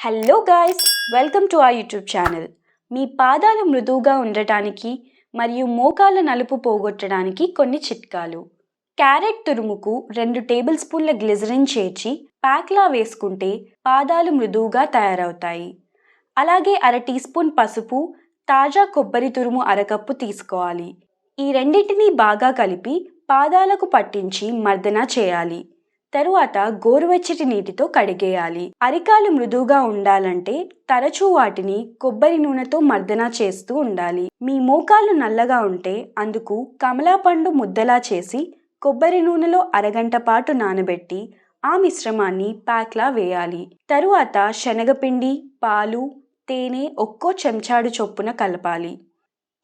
Hello guys welcome to a YouTube channel మీ పాదాలు మృదువుగా ఉండటానికి మరియు మోకాల నలుపు పోగొట్టడానికి కొన్ని చిట్కాలు. క్యారెట్ తురుముకు రెండు టేబుల్ స్పూన్ల గ్లిజరిన్ చేర్చి ప్యాక్లా వేసుకుంటే పాదాలు మృదువుగా తయారవుతాయి. అలాగే అర టీ స్పూన్ పసుపు తాజా కొబ్బరి తురుము అరకప్పు తీసుకోవాలి. ఈ రెండింటినీ బాగా కలిపి పాదాలకు పట్టించి మర్దన చేయాలి. తరువాత గోరువెచ్చటి నీటితో కడిగేయాలి. అరికాలు మృదువుగా ఉండాలంటే తరచూ వాటిని కొబ్బరి నూనెతో మర్దన చేస్తూ ఉండాలి. మీ మోకాలు నల్లగా ఉంటే అందుకు కమలాపండు ముద్దలా చేసి కొబ్బరి నూనెలో అరగంట పాటు నానబెట్టి ఆ మిశ్రమాన్ని ప్యాక్లా వేయాలి. తరువాత శనగపిండి పాలు తేనె ఒక్కో చెంచాడు చొప్పున కలపాలి.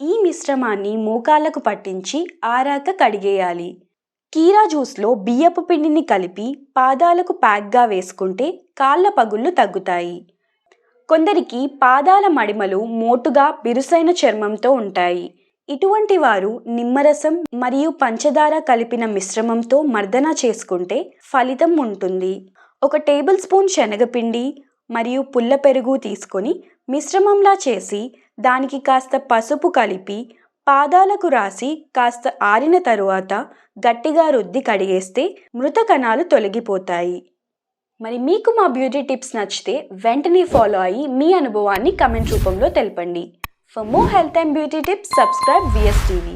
ఈ మిశ్రమాన్ని మోకాళ్ళకు పట్టించి ఆరాక కడిగేయాలి. కీరా జ్యూస్లో బియ్యపు పిండిని కలిపి పాదాలకు ప్యాక్గా వేసుకుంటే కాళ్ళ పగుళ్ళు తగ్గుతాయి. కొందరికి పాదాల మడిమలు మోటుగా బిరుసైన చర్మంతో ఉంటాయి. ఇటువంటి వారు నిమ్మరసం మరియు పంచదార కలిపిన మిశ్రమంతో మర్దన చేసుకుంటే ఫలితం ఉంటుంది. ఒక టేబుల్ స్పూన్ శనగపిండి మరియు పుల్ల పెరుగు తీసుకొని మిశ్రమంలా చేసి దానికి కాస్త పసుపు కలిపి పాదాలకు రాసి కాస్త ఆరిన తరువాత గట్టిగా రుద్ది కడిగేస్తే మృత కణాలు తొలగిపోతాయి. మరి మీకు మా బ్యూటీ టిప్స్ నచ్చితే వెంటనే ఫాలో అయ్యి మీ అనుభవాన్ని కమెంట్ రూపంలో తెలపండి. For more health and beauty tips subscribe VSTV